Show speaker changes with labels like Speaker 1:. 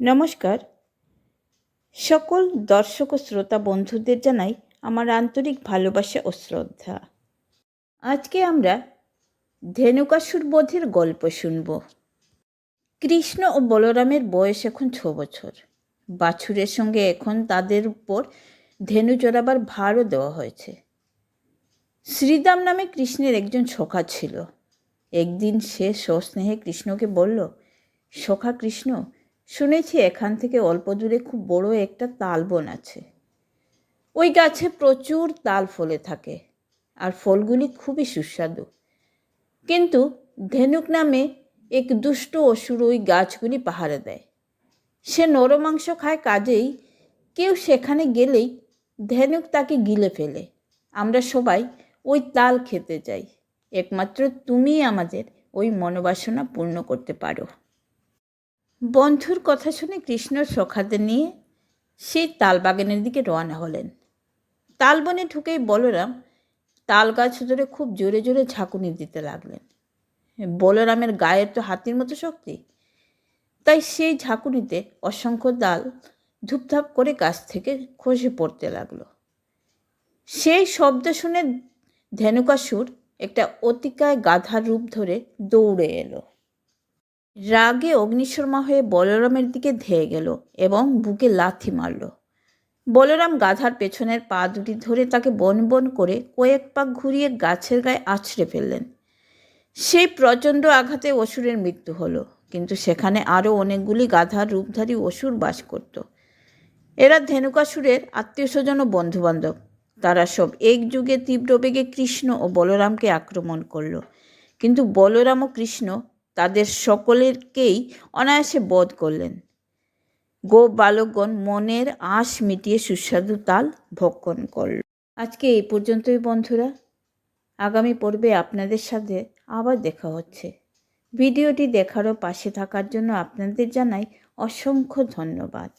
Speaker 1: নমস্কার। সকল দর্শক ও শ্রোতা বন্ধুদের জানাই আমার আন্তরিক ভালোবাসা ও শ্রদ্ধা। আজকে আমরা ধেনুকাসুর বধের গল্প শুনব। কৃষ্ণ ও বলরামের বয়স এখন ছ বছর। বাছুরের সঙ্গে এখন তাদের উপর ধেনু চড়াবার ভারও দেওয়া হয়েছে। শ্রীদাম নামে কৃষ্ণের একজন সখা ছিল। একদিন সে সস্নেহে কৃষ্ণকে বলল, সখা কৃষ্ণ শুনেছি এখান থেকে অল্প দূরে খুব বড় একটা তালবন আছে। ওই গাছে প্রচুর তাল ফলে থাকে আর ফলগুলি খুবই সুস্বাদু। কিন্তু ধেনুক নামে এক দুষ্ট অসুর ওই গাছগুলি পাহারা দেয়। সে নরমাংস খায় কাজেই কেউ সেখানে গেলেই ধেনুক তাকে গিলে ফেলে। আমরা সবাই ওই তাল খেতে যাই। একমাত্র তুমি আমাদের ওই মনোবাসনা পূর্ণ করতে পারো। বন্ধুর কথা শুনে কৃষ্ণ সখাদের নিয়ে সেই তালবাগানের দিকে রওনা হলেন। তালবনে ঢুকেই বলরাম তাল গাছ ধরে খুব জোরে জোরে ঝাঁকুনি দিতে লাগলেন। বলরামের গায়ের তো হাতির মতো শক্তি। তাই সেই ঝাঁকুনিতে অসংখ্য ডাল ধূপধাপ করে গাছ থেকে খসে পড়তে লাগল। সেই শব্দ শুনে ধেনুকাসুর একটা অতিকায় গাধার রূপ ধরে দৌড়ে এলো। রাগে অগ্নিশর্মা হয়ে বলরামের দিকে ধেয়ে গেল এবং বুকে লাথি মারল। বলরাম গাধার পেছনের পা দুটি ধরে তাকে বন বন করে কয়েক পাক ঘুরিয়ে গাছের গায়ে আছড়ে ফেললেন। সেই প্রচণ্ড আঘাতে অসুরের মৃত্যু হলো, কিন্তু সেখানে আরও অনেকগুলি গাধার রূপধারী অসুর বাস করত। এরা ধেনুকাসুরের আত্মীয় স্বজন ও বন্ধুবান্ধব। তারা সব একযুগে তীব্র বেগে কৃষ্ণ ও বলরামকে আক্রমণ করল। কিন্তু বলরাম ও কৃষ্ণ তাদের সকলেরকেই অনায়াসে বধ করলেন। গো বালকগণ মনের আশ মিটিয়ে সুস্বাদু তাল ভক্ষণ করল। আজকে এই পর্যন্তই বন্ধুরা। আগামী পর্বে আপনাদের সাথে আবার দেখা হচ্ছে। ভিডিওটি দেখারও পাশে থাকার জন্য আপনাদের জানাই অসংখ্য ধন্যবাদ।